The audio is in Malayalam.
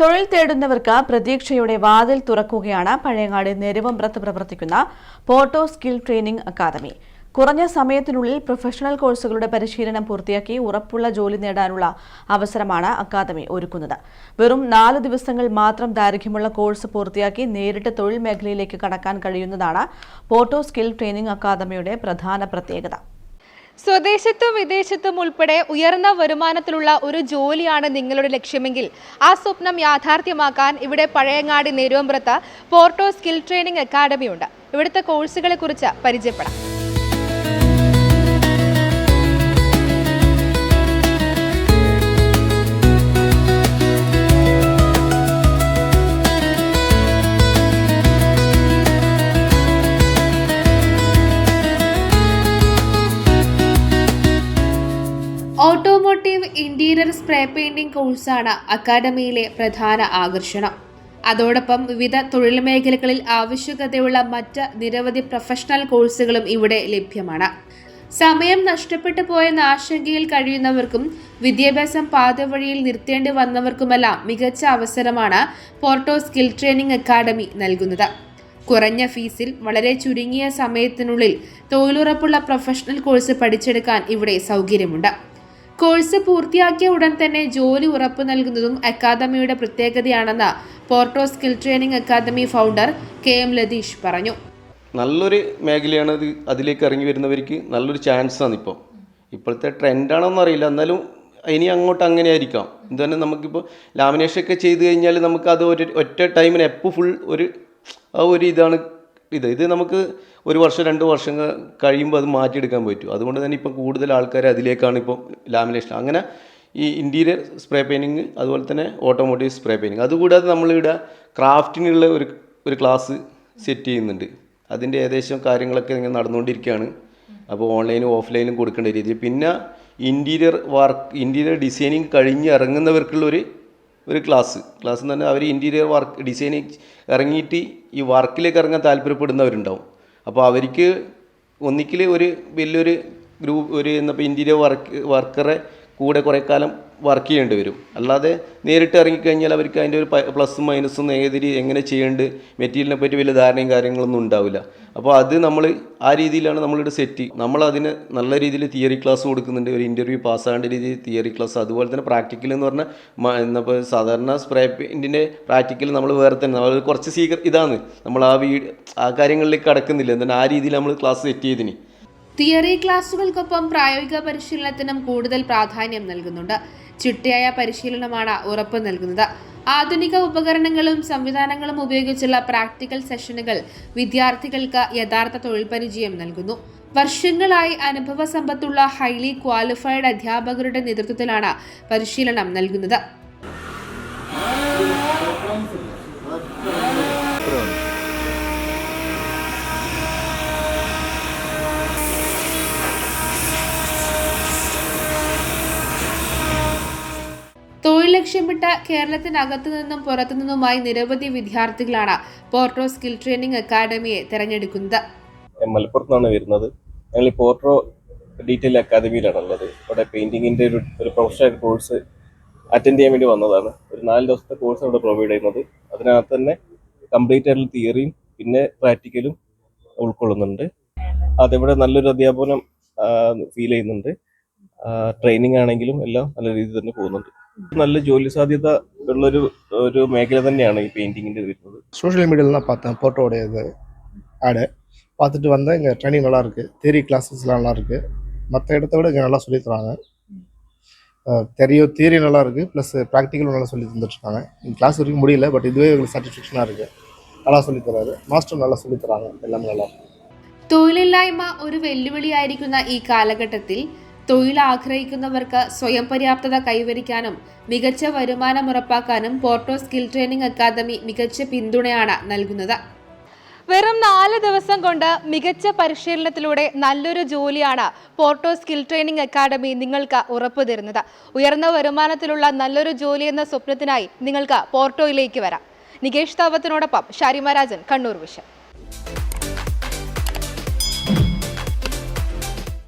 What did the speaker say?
തൊഴിൽ തേടുന്നവർക്ക് പ്രതീക്ഷയുടെ വാതിൽ തുറക്കുകയാണ് പഴയങ്ങാടി നെരുവമ്പ്രത്ത് പ്രവർത്തിക്കുന്ന പോട്ടോ സ്കിൽ ട്രെയിനിംഗ് അക്കാദമി. കുറഞ്ഞ സമയത്തിനുള്ളിൽ പ്രൊഫഷണൽ കോഴ്സുകളുടെ പരിശീലനം പൂർത്തിയാക്കി ഉറപ്പുള്ള ജോലി നേടാനുള്ള അവസരമാണ് അക്കാദമി ഒരുക്കുന്നത്. വെറും നാല് ദിവസങ്ങൾ മാത്രം ദൈർഘ്യമുള്ള കോഴ്സ് പൂർത്തിയാക്കി നേരിട്ട് തൊഴിൽ മേഖലയിലേക്ക് കടക്കാൻ കഴിയുന്നതാണ് പോട്ടോ സ്കിൽ ട്രെയിനിംഗ് അക്കാദമിയുടെ പ്രധാന പ്രത്യേകത. സ്വദേശത്തും വിദേശത്തും ഉൾപ്പെടെ ഉയർന്ന വരുമാനത്തിലുള്ള ഒരു ജോലിയാണ് നിങ്ങളുടെ ലക്ഷ്യമെങ്കിൽ ആ സ്വപ്നം യാഥാർത്ഥ്യമാക്കാൻ ഇവിടെ പഴയങ്ങാടി നെരുവമ്പ്രത്ത് പോർട്ടോ സ്കിൽ ട്രെയിനിങ് അക്കാദമി ഉണ്ട് ഇവിടുത്തെ കോഴ്സുകളെ കുറിച്ച് പരിചയപ്പെടാം. ഓട്ടോമോട്ടീവ് ഇന്റീരിയർ സ്പ്രേ പെയിന്റിംഗ് കോഴ്സാണ് അക്കാദമിയിലെ പ്രധാന ആകർഷണം. അതോടൊപ്പം വിവിധ തൊഴിൽ മേഖലകളിൽ ആവശ്യകതയുള്ള മറ്റ് നിരവധി പ്രൊഫഷണൽ കോഴ്സുകളും ഇവിടെ ലഭ്യമാണ്. സമയം നഷ്ടപ്പെട്ടു പോയെന്ന ആശങ്കയിൽ കഴിയുന്നവർക്കും വിദ്യാഭ്യാസം പാതവഴിയിൽ നിർത്തേണ്ടി വന്നവർക്കുമെല്ലാം മികച്ച അവസരമാണ് പോർട്ടോ സ്കിൽ ട്രെയിനിംഗ് അക്കാദമി നൽകുന്നത്. കുറഞ്ഞ ഫീസിൽ വളരെ ചുരുങ്ങിയ സമയത്തിനുള്ളിൽ തൊഴിലുറപ്പുള്ള പ്രൊഫഷണൽ കോഴ്സ് പഠിച്ചെടുക്കാൻ ഇവിടെ സൗകര്യമുണ്ട്. കോഴ്സ് പൂർത്തിയാക്കിയ ഉടൻ തന്നെ ജോലി ഉറപ്പു നൽകുന്നതും അക്കാദമിയുടെ പ്രത്യേകതയാണെന്ന് Porto skill training academy founder K M Latheesh പറഞ്ഞു. നല്ലൊരു മേഖലയാണ് ഇത് അതിലേക്ക് ഇറങ്ങി വരുന്നവർക്ക് നല്ലൊരു ചാൻസാണ് ഇപ്പോൾ ഇപ്പോഴത്തെ ട്രെൻഡാണോന്നും അറിയില്ല. എന്നാലും ഇനി അങ്ങോട്ട് അങ്ങനെ ആയിരിക്കാം ഇത് തന്നെ നമുക്കിപ്പോൾ ലാമിനേഷൻ ഒക്കെ ചെയ്ത് കഴിഞ്ഞാൽ നമുക്കത് ഒരു ഒറ്റ ടൈമിന് എപ്പോൾ ഫുൾ ഒരു ആ ഒരു ഇതാണ് ഇത് ഇത് നമുക്ക് ഒരു വർഷം രണ്ട് വർഷം കഴിയുമ്പോൾ അത് മാറ്റിയെടുക്കാൻ പറ്റും. അതുകൊണ്ട് തന്നെ ഇപ്പം കൂടുതൽ ആൾക്കാർ അതിലേക്കാണ് ഇപ്പം ലാമിനേഷൻ. അങ്ങനെ ഈ ഇന്റീരിയർ സ്പ്രേ പെയിന്റിങ് അതുപോലെ തന്നെ ഓട്ടോമോട്ടീവ് സ്പ്രേ പെയിന്റിങ്. അതുകൂടാതെ നമ്മളിവിടെ ക്രാഫ്റ്റിനുള്ള ഒരു ഒരു ക്ലാസ് സെറ്റ് ചെയ്യുന്നുണ്ട്. അതിന്റെ ഏകദേശം കാര്യങ്ങളൊക്കെ ഇങ്ങനെ നടന്നുകൊണ്ടിരിക്കുകയാണ്. അപ്പോൾ ഓൺലൈനും ഓഫ്ലൈനും കൊടുക്കേണ്ട രീതിയിൽ. പിന്നെ ഇന്റീരിയർ വർക്ക് ഇന്റീരിയർ ഡിസൈനിങ് കഴിഞ്ഞ് ഇറങ്ങുന്നവർക്കുള്ള ഒരു ക്ലാസ് ക്ലാസ് എന്ന് പറഞ്ഞാൽ അവർ ഇന്റീരിയർ വർക്ക് ഡിസൈനിങ് ഇറങ്ങിയിട്ട് ഈ വർക്കിലേക്ക് ഇറങ്ങാൻ താല്പര്യപ്പെടുന്നവരുണ്ടാവും. അപ്പോൾ അവർക്ക് ഒന്നിക്കിൽ ഒരു വലിയൊരു ഗ്രൂപ്പ് ഒരു എന്താ ഇന്റീരിയർ വർക്ക് വർക്കറെ കൂടെ കുറേ കാലം വർക്ക് ചെയ്യേണ്ടി വരും. അല്ലാതെ നേരിട്ട് ഇറങ്ങിക്കഴിഞ്ഞാൽ അവർക്ക് അതിന്റെ ഒരു പ്ലസും മൈനസും ഏതിരി എങ്ങനെ ചെയ്യേണ്ടത് മെറ്റീരിയലിനെ പറ്റി വലിയ ധാരണയും കാര്യങ്ങളൊന്നും ഉണ്ടാവില്ല. അപ്പോൾ അത് നമ്മൾ ആ രീതിയിലാണ് നമ്മളിവിടെ സെറ്റ് നമ്മൾ അതിന് നല്ല രീതിയിൽ തിയറി ക്ലാസ് കൊടുക്കുന്നുണ്ട്. ഒരു ഇന്റർവ്യൂ പാസ്സാകേണ്ട രീതിയിൽ തിയറി ക്ലാസ് അതുപോലെ തന്നെ പ്രാക്ടിക്കൽ എന്ന് പറഞ്ഞാൽ എന്നപ്പോൾ സാധാരണ സ്പ്രേ പെയിന്റിന്റെ പ്രാക്ടിക്കൽ നമ്മൾ വേറെ തന്നെ നമ്മൾ കുറച്ച് സീക്ര ഇതാണ്. നമ്മൾ ആ വീ ആ കാര്യങ്ങളിലേക്ക് കടക്കുന്നില്ല. എന്താണ് ആ രീതിയിൽ നമ്മൾ ക്ലാസ് സെറ്റ് ചെയ്തിനി? തിയറി ക്ലാസുകൾക്കൊപ്പം പ്രായോഗിക പരിശീലനത്തിനും കൂടുതൽ പ്രാധാന്യം നൽകുന്നുണ്ട്. ചിട്ടയായ പരിശീലനമാണ് ഉറപ്പ് നൽകുന്നത്. ആധുനിക ഉപകരണങ്ങളും സംവിധാനങ്ങളും ഉപയോഗിച്ചുള്ള പ്രാക്ടിക്കൽ സെഷനുകൾ വിദ്യാർത്ഥികൾക്ക് യഥാർത്ഥ തൊഴിൽ പരിചയം നൽകുന്നു. വർഷങ്ങളായി അനുഭവ സമ്പത്തുള്ള ഹൈലി ക്വാളിഫൈഡ് അധ്യാപകരുടെ നേതൃത്വത്തിലാണ് പരിശീലനം നൽകുന്നത്. ലക്ഷ്യമിട്ട് കേരളത്തിനകത്തു നിന്നും പുറത്തു നിന്നുമായി നിരവധി വിദ്യാർത്ഥികളാണ് പോർട്ടോ സ്കിൽ ട്രെയിനിങ് അക്കാദമിയെ തിരഞ്ഞെടുക്കുന്നത്. മലപ്പുറത്ത് നിന്നാണ് വരുന്നത്. ഞങ്ങൾ പോർട്ടോ ഡീറ്റെയിൽ അക്കാദമിയിലാണ് ഉള്ളത് അവിടെ പെയിന്റിങ്ങിന്റെ ഒരു ഒരു പ്രൊഫഷണൽ കോഴ്സ് അറ്റൻഡ് ചെയ്യാൻ വേണ്ടി വന്നതാണ്. ഒരു നാല് ദിവസത്തെ കോഴ്സ് അവിടെ പ്രൊവൈഡ് ചെയ്യുന്നത്. അതിനകത്ത് തന്നെ കംപ്ലീറ്റ് ആയിട്ടുള്ള തിയറിയും പിന്നെ പ്രാക്ടിക്കലും ഉൾക്കൊള്ളുന്നുണ്ട്. അതിവിടെ നല്ലൊരു അധ്യാപനം ഫീൽ ചെയ്യുന്നുണ്ട്. ട്രെയിനിങ് ആണെങ്കിലും എല്ലാം നല്ല രീതിയിൽ തന്നെ പോകുന്നുണ്ട്. നല്ല ജോലി സാധ്യത ഉള്ളൊരു ഒരു മേഖല തന്നെയാണ് ഈ പെയിന്റിങ്ങിന്റെ വരുന്നത് சோஷியல் மீடியாலாம் பார்த்தேன் போட்டோடைய இது ஆடு பார்த்துட்டு வந்தேன் இங்கே ட்ரைனிங் நல்லா இருக்குது தியரி கிளாஸஸ்லாம் நல்லா இருக்குது மற்ற இடத்த விட இங்கே நல்லா சொல்லித் தராங்க தெரியோ தியரி நல்லா இருக்குது ப்ளஸ் ப்ராக்டிக்கலும் நல்லா சொல்லி தந்துட்டுருக்காங்க கிளாஸ் வரைக்கும் முடியல பட் இதுவே எங்களுக்கு சாட்டிஸ்ஃபேக்ஷனாக இருக்கு நல்லா சொல்லித் தராரு மாஸ்டர் நல்லா சொல்லித் தராங்க எல்லாமே நல்லா തൊഴിലില്ലായ്മ ഒരു വെല്ലുവിളിയായിരിക്കുന്ന ഈ കാലഘട്ടത്തിൽ തൊഴിൽ ആഗ്രഹിക്കുന്നവർക്ക് സ്വയം പര്യാപ്തത കൈവരിക്കാനും മികച്ച വരുമാനം ഉറപ്പാക്കാനും പോർട്ടോ സ്കിൽ ട്രെയിനിംഗ് അക്കാദമി മികച്ച പിന്തുണയാണ് നൽകുന്നത്. വെറും നാല് ദിവസം കൊണ്ട് മികച്ച പരിശീലനത്തിലൂടെ നല്ലൊരു ജോലിയാണ് പോർട്ടോ സ്കിൽ ട്രെയിനിംഗ് അക്കാദമി നിങ്ങൾക്ക് ഉറപ്പു തരുന്നത്. ഉയർന്ന വരുമാനത്തിലുള്ള നല്ലൊരു ജോലി എന്ന സ്വപ്നത്തിനായി നിങ്ങൾക്ക് പോർട്ടോയിലേക്ക് വരാം. നികേഷ് താവത്തിനോടൊപ്പം ഷാരിമരാജൻ കണ്ണൂർ വിഷൻ.